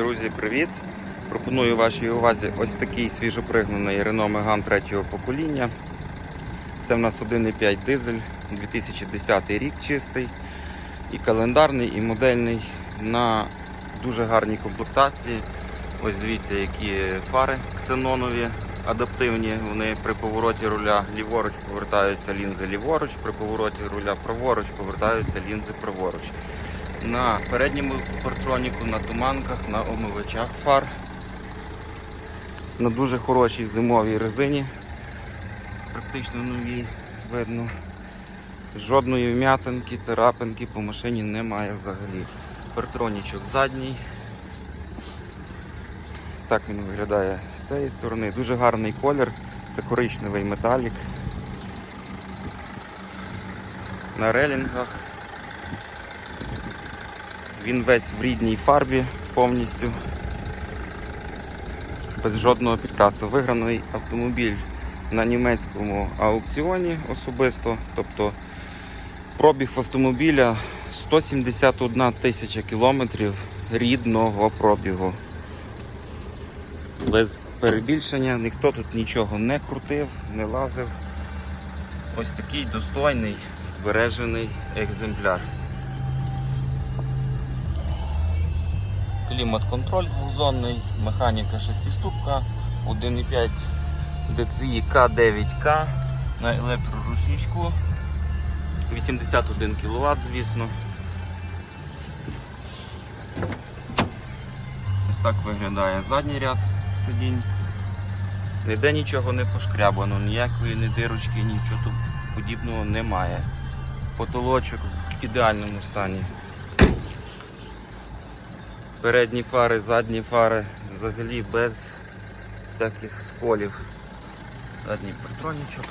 Друзі, привіт! Пропоную вашій увазі ось такий свіжопригнаний Renault Megane третього покоління. Це в нас 1,5 дизель, 2010 рік чистий, і календарний, і модельний на дуже гарній комплектації. Ось дивіться, які фари ксенонові, адаптивні. Вони при повороті руля ліворуч повертаються лінзи ліворуч, при повороті руля праворуч повертаються лінзи праворуч. На передньому партроніку, на туманках, на омивачах фар. На дуже хорошій зимовій резині. Практично новій видно. Жодної вм'ятинки, царапинки по машині немає взагалі. Партронічок задній. Так він виглядає з цієї сторони. Дуже гарний колір. Це коричневий металік. На релінгах. Він весь в рідній фарбі повністю. Без жодного підкрасу. Виграний автомобіль на німецькому аукціоні особисто. Тобто пробіг автомобіля 171 тисяча кілометрів рідного пробігу. Без перебільшення, ніхто тут нічого не крутив, не лазив. Ось такий достойний збережений екземпляр. Клімат-контроль двохзонний, механіка шестиступка, 1,5 DCI K9K на електроручничку, 81 кВт, звісно. Ось так виглядає задній ряд сидінь. Ніде нічого не пошкрябано, ніякої ні дирочки, нічого тут подібного немає. Потолочок в ідеальному стані. Передні фари, задні фари взагалі без всяких сколів. Задній партронічок.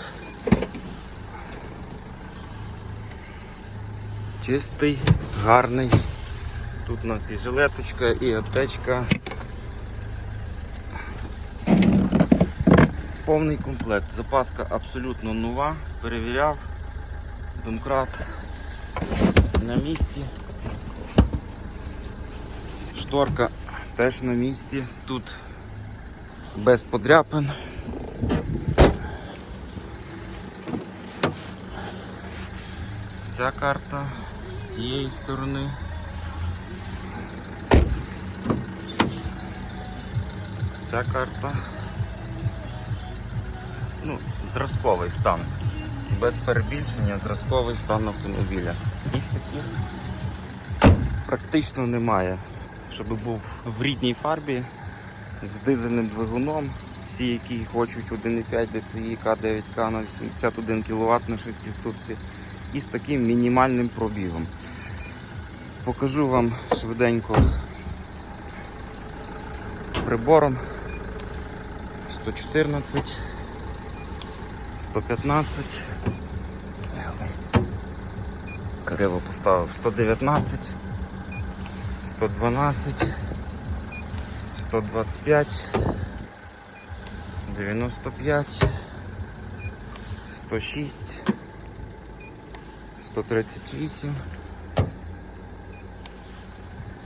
Чистий, гарний. Тут у нас і жилеточка, і аптечка. Повний комплект. Запаска абсолютно нова. Перевіряв. Домкрат на місці. Шторка теж на місці. Тут без подряпин. Ця карта з цієї сторони. Ця карта. Ну, зразковий стан. Без перебільшення зразковий стан автомобіля. Їх таких практично немає щоб був в рідній фарбі з дизельним двигуном. Всі, які хочуть 1,5 DCI K9K на 81 кВт на 6 ступці і з таким мінімальним пробігом. Покажу вам швиденько прибором 114, 115. Криво поставив 119. 112, 125, 95, 106, 138,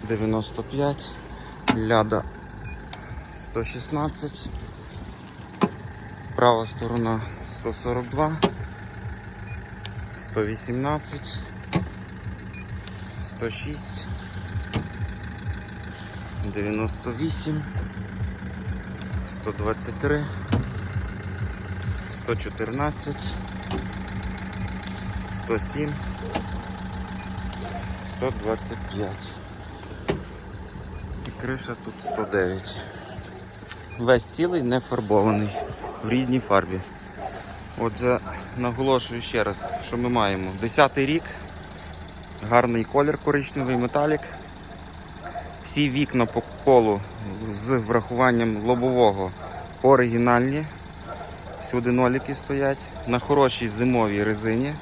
95, ляда 116, права сторона 142, 118, 106, 98, 123, 114, 107, 125. І криша тут 109. Весь цілий не фарбований в рідній фарбі. Отже, наголошую ще раз, що ми маємо 10 рік, гарний колір коричневий металік. Всі вікна по колу з врахуванням лобового оригінальні. Всюди ноліки стоять. На хорошій зимовій резині.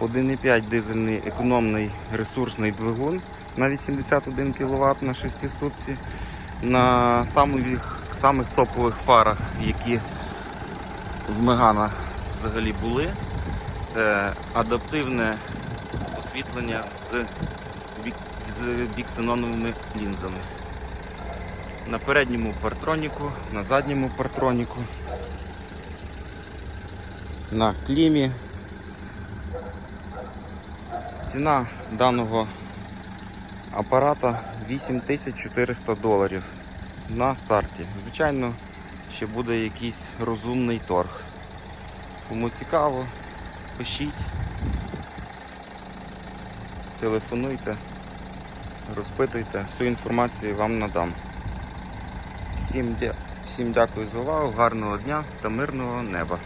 1,5 дизельний економний ресурсний двигун на 81 кВт на 6 ступці. На самих, самих топових фарах, які в Мегана взагалі були. Це адаптивне освітлення з з біксеноновими лінзами. на передньому партроніку, на задньому партроніку, на клімі. Ціна даного апарата 8400 доларів на старті. Звичайно, ще буде якийсь розумний торг. Кому цікаво, пишіть, телефонуйте, розпитуйте, всю інформацію вам надам. Всім, дя- всім дякую за увагу, гарного дня та мирного неба.